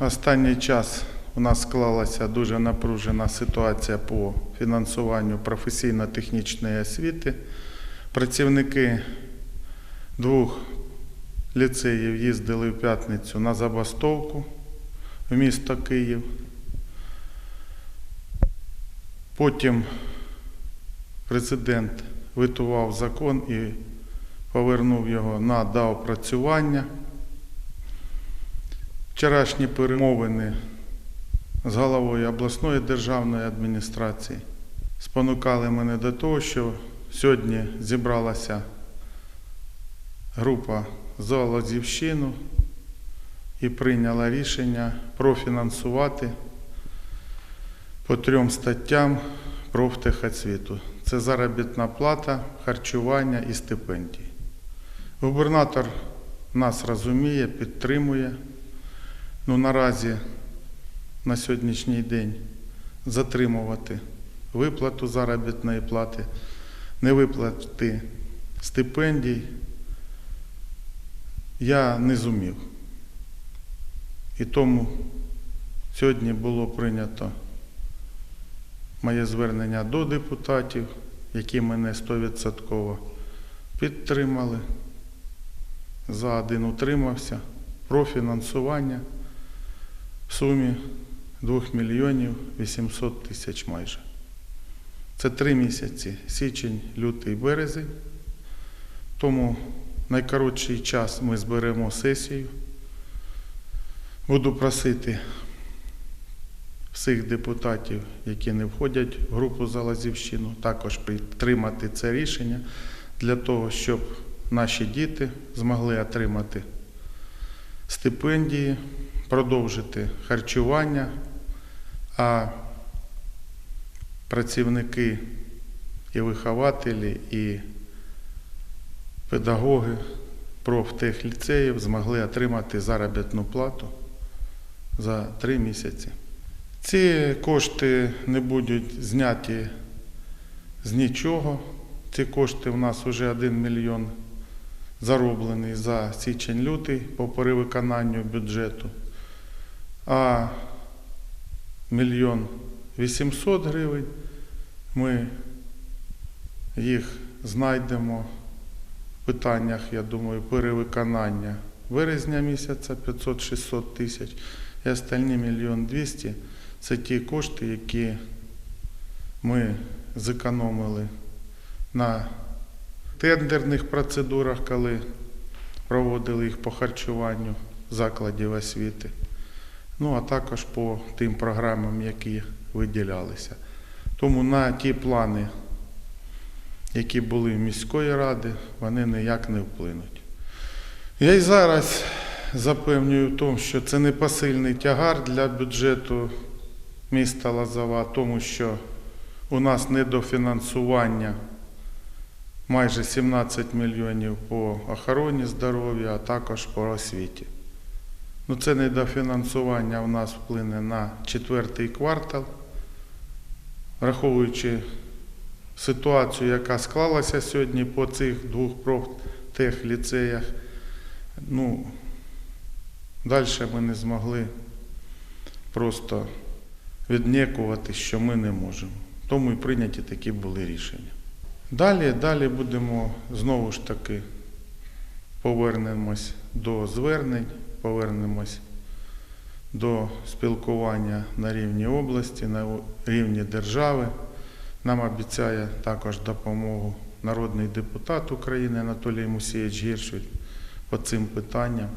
Останній час у нас склалася дуже напружена ситуація по фінансуванню професійно-технічної освіти. Працівники двох ліцеїв їздили в п'ятницю на забастовку в місто Київ. Потім президент витував закон і повернув його на доопрацювання. Вчорашні перемовини з головою обласної державної адміністрації спонукали мене до того, що сьогодні зібралася група з Лозівщину і прийняла рішення профінансувати по трьом статтям профтехосвіту. Це заробітна плата, харчування і стипендії. Губернатор нас розуміє, підтримує. Ну, наразі на сьогоднішній день затримувати виплату заробітної плати, не виплати стипендій я не зумів. І тому сьогодні було прийнято моє звернення до депутатів, які мене 100% підтримали. За один утримався про фінансування в сумі 2 мільйонів 800 тисяч майже. Це три місяці січень, лютий, березень. Тому найкоротший час ми зберемо сесію. Буду просити всіх депутатів, які не входять в групу за Лазівщину, також підтримати це рішення для того, щоб наші діти змогли отримати стипендії, продовжити харчування, а працівники і вихователі, і педагоги профтехліцеїв змогли отримати заробітну плату за три місяці. Ці кошти не будуть зняті з нічого. Ці кошти у нас вже 1 мільйон зароблений за січень-лютий по перевиконанню бюджету, а мільйон 800 гривень ми їх знайдемо в питаннях, я думаю, перевиконання березня місяця 500-600 тисяч і остальні мільйон 200 – це ті кошти, які ми зекономили на тендерних процедурах, коли проводили їх по харчуванню закладів освіти. Ну, а також по тим програмам, які виділялися. Тому на ті плани, які були міської ради, вони ніяк не вплинуть. Я і зараз запевнюю в тому, що це не посильний тягар для бюджету міста Лазова, тому що у нас недофінансування майже 17 мільйонів по охороні здоров'я, а також по освіті. Ну, це недофінансування у нас вплине на четвертий квартал, враховуючи ситуацію, яка склалася сьогодні по цих двох профтехліцеях. Ну, далі ми не змогли просто віднікувати, що ми не можемо. Тому і прийняті такі були рішення. Далі, далі будемо знову ж таки повернемось до звернень, повернемось до спілкування на рівні області, на рівні держави. Нам обіцяє також допомогу народний депутат України Анатолій Мусієч Гіршвіль по цим питанням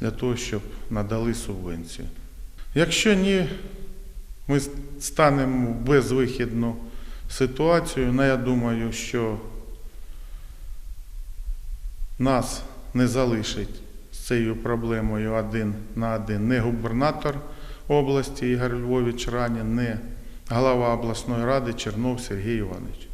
для того, щоб надали субвенцію. Якщо ні, ми станемо в безвихідну ситуацію, але я думаю, що нас не залишить цією проблемою один на один не губернатор області Ігор Львович Ранін, не голова обласної ради Чернов Сергій Іванович.